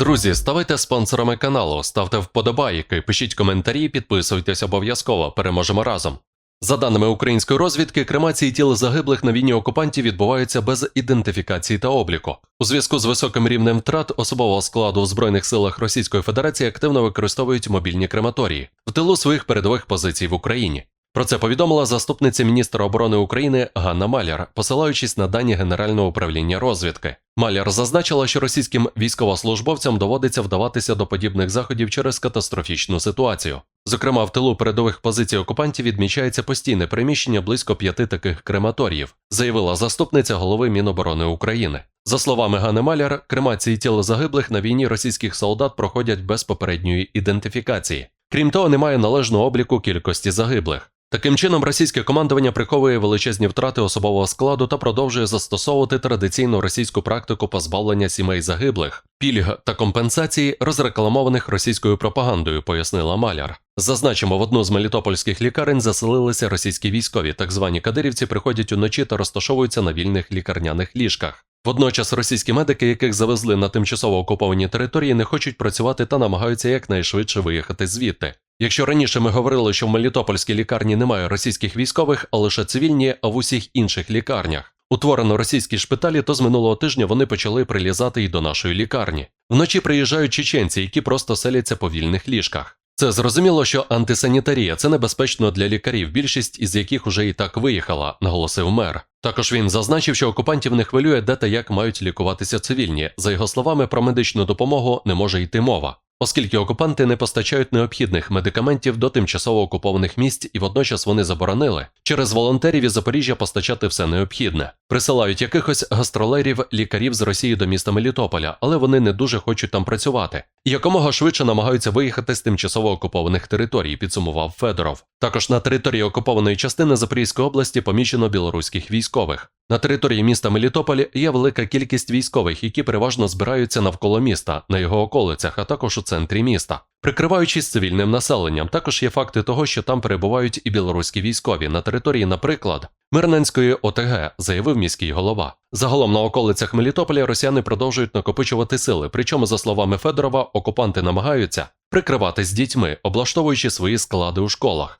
Друзі, ставайте спонсорами каналу, ставте вподобайки, пишіть коментарі, підписуйтесь обов'язково. Переможемо разом. За даними української розвідки, кремації тіл загиблих на війні окупантів відбуваються без ідентифікації та обліку. У зв'язку з високим рівнем втрат особового складу у збройних силах Російської Федерації активно використовують мобільні крематорії в тилу своїх передових позицій в Україні. Про це повідомила заступниця міністра оборони України Ганна Маляр, посилаючись на дані Генерального управління розвідки. Маляр зазначила, що російським військовослужбовцям доводиться вдаватися до подібних заходів через катастрофічну ситуацію. Зокрема, в тилу передових позицій окупантів відмічається постійне приміщення близько п'яти таких крематоріїв, заявила заступниця голови Міноборони України. За словами Гани Маляр, кремації тіл загиблих на війні російських солдат проходять без попередньої ідентифікації. Крім того, немає належного обліку кількості загиблих. Таким чином, російське командування приховує величезні втрати особового складу та продовжує застосовувати традиційну російську практику позбавлення сімей загиблих, пільг та компенсацій, розрекламованих російською пропагандою, пояснила Маляр. Зазначимо, в одну з мелітопольських лікарень заселилися російські військові. Так звані кадирівці приходять уночі та розташовуються на вільних лікарняних ліжках. Водночас російські медики, яких завезли на тимчасово окуповані території, не хочуть працювати та намагаються якнайшвидше виїхати звідти. Якщо раніше ми говорили, що в Мелітопольській лікарні немає російських військових, а лише цивільні, а в усіх інших лікарнях утворено російські шпиталі, то з минулого тижня вони почали прилізати і до нашої лікарні. Вночі приїжджають чеченці, які просто селяться по вільних ліжках. Це зрозуміло, що антисанітарія це небезпечно для лікарів, більшість із яких уже і так виїхала, наголосив мер. Також він зазначив, що окупантів не хвилює, де та як мають лікуватися цивільні. За його словами, про медичну допомогу не може йти мова. Оскільки окупанти не постачають необхідних медикаментів до тимчасово окупованих місць і водночас вони заборонили через волонтерів із Запоріжжя постачати все необхідне, присилають якихось гастролерів, лікарів з Росії до міста Мелітополя, але вони не дуже хочуть там працювати. Якомога швидше намагаються виїхати з тимчасово окупованих територій, підсумував Федоров. Також на території окупованої частини Запорізької області помічено білоруських військових. На території міста Мелітополь є велика кількість військових, які переважно збираються навколо міста, на його околицях, а також у центрі міста. Прикриваючись цивільним населенням, також є факти того, що там перебувають і білоруські військові на території, наприклад, Мирненської ОТГ, заявив міський голова. Загалом на околицях Мелітополя росіяни продовжують накопичувати сили. Причому, за словами Федорова, окупанти намагаються прикриватись дітьми, облаштовуючи свої склади у школах.